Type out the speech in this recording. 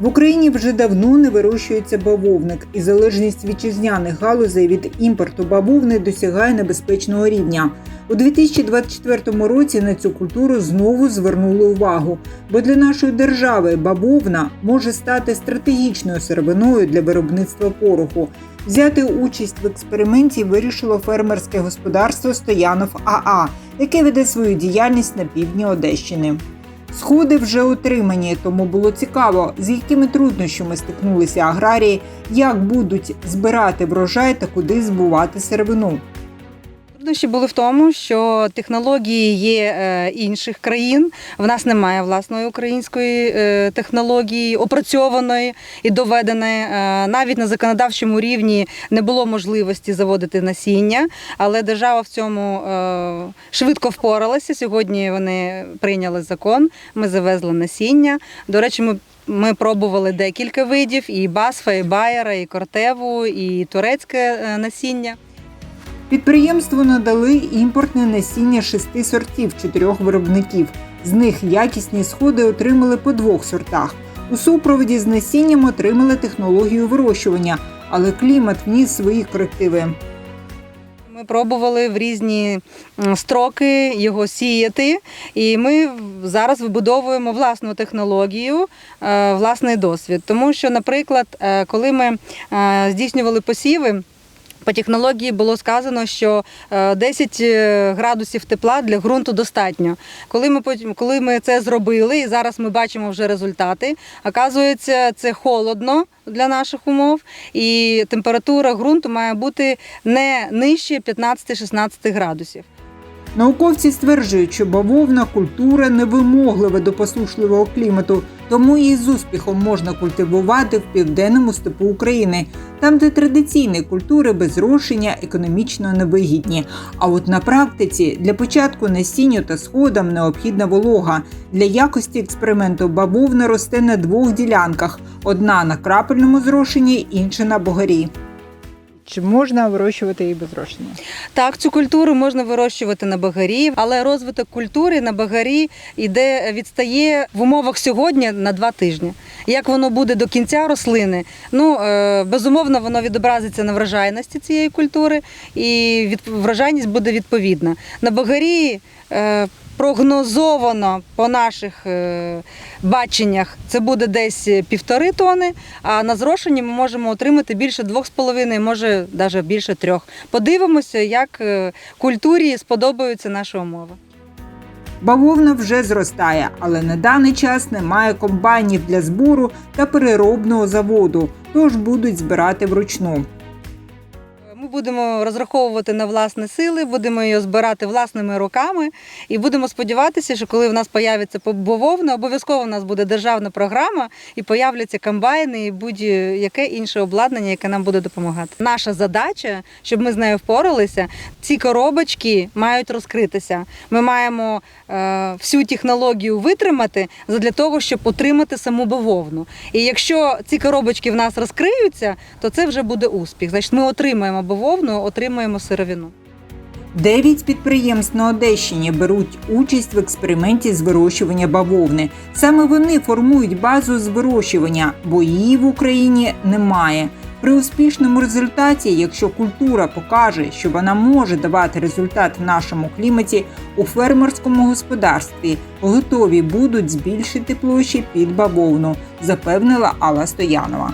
В Україні вже давно не вирощується бавовник, і залежність вітчизняних галузей від імпорту бавовни досягає небезпечного рівня. У 2024 році на цю культуру знову звернули увагу, бо для нашої держави бавовна може стати стратегічною сировиною для виробництва пороху. Взяти участь в експерименті вирішило фермерське господарство Стоянов АА, яке веде свою діяльність на півдні Одещини. Сходи вже отримані, тому було цікаво, з якими труднощами стикнулися аграрії, як будуть збирати врожай та куди збувати сировину. Труднощі були в тому, що технології є е, інших країн. В нас немає власної української е, технології, опрацьованої і доведеної. Е, Навіть на законодавчому рівні не було можливості заводити насіння, але держава в цьому швидко впоралася. Сьогодні вони прийняли закон. Ми завезли насіння. До речі, ми. Ми пробували декілька видів: і басфа, і байера, і кортеву, і турецьке насіння. Підприємству надали імпортне насіння шести сортів чотирьох виробників. З них якісні сходи отримали по двох сортах. У супроводі з насінням отримали технологію вирощування, але клімат вніс свої корективи. Ми пробували в різні строки його сіяти, і ми зараз вибудовуємо власну технологію, е, власний досвід. Тому що, наприклад, е, коли ми е, здійснювали посіви. По технології було сказано, що е, 10 градусів тепла для ґрунту достатньо. Коли ми потім, коли ми це зробили, і зараз ми бачимо вже результати, оказується, це холодно для наших умов, і температура ґрунту має бути не нижче 15-16 градусів. Науковці стверджують, що бавовна культура невимоглива до посушливого клімату, тому її з успіхом можна культивувати в південному степу України, там, де традиційні культури без зрошення економічно невигідні. А от на практиці для початку насінню та сходам необхідна волога. Для якості експерименту бавовна росте на двох ділянках: одна на крапельному зрошенні, інша на богарі. Чи можна вирощувати її без зрошення? Так, цю культуру можна вирощувати на багарі, але розвиток культури на багарі йде відстає в умовах сьогодні на два тижні. Як воно буде до кінця рослини? Ну е, безумовно, воно відобразиться на врожайності цієї культури, і врожайність буде відповідна. На багарі е, прогнозовано по наших е, баченнях це буде десь півтори тони, а на зрошенні ми можемо отримати більше двох з половиною, може навіть більше трьох. Подивимося, як е, культурі сподобаються наші умови. Бавовна вже зростає, але на даний час немає комбайнів для збору та переробного заводу, тож будуть збирати вручну. Будемо розраховувати на власні сили, будемо її збирати власними руками і будемо сподіватися, що коли в нас появиться бавовна, обов'язково в нас буде державна програма і появляться комбайни і будь-яке інше обладнання, яке нам буде допомагати. Наша задача, щоб ми з нею впоралися, ці коробочки мають розкритися. Ми маємо е, всю технологію витримати для того, щоб отримати саму бавовну. І якщо ці коробочки в нас розкриються, то це вже буде успіх. Значить, ми отримаємо бавовну, отримаємо сировину. Дев'ять підприємств на Одещині беруть участь в експерименті з вирощування бавовни. Саме вони формують базу з вирощування, бо її в Україні немає. При успішному результаті, якщо культура покаже, що вона може давати результат в нашому кліматі, у фермерському господарстві готові будуть збільшити площі під бавовну, запевнила Алла Стоянова.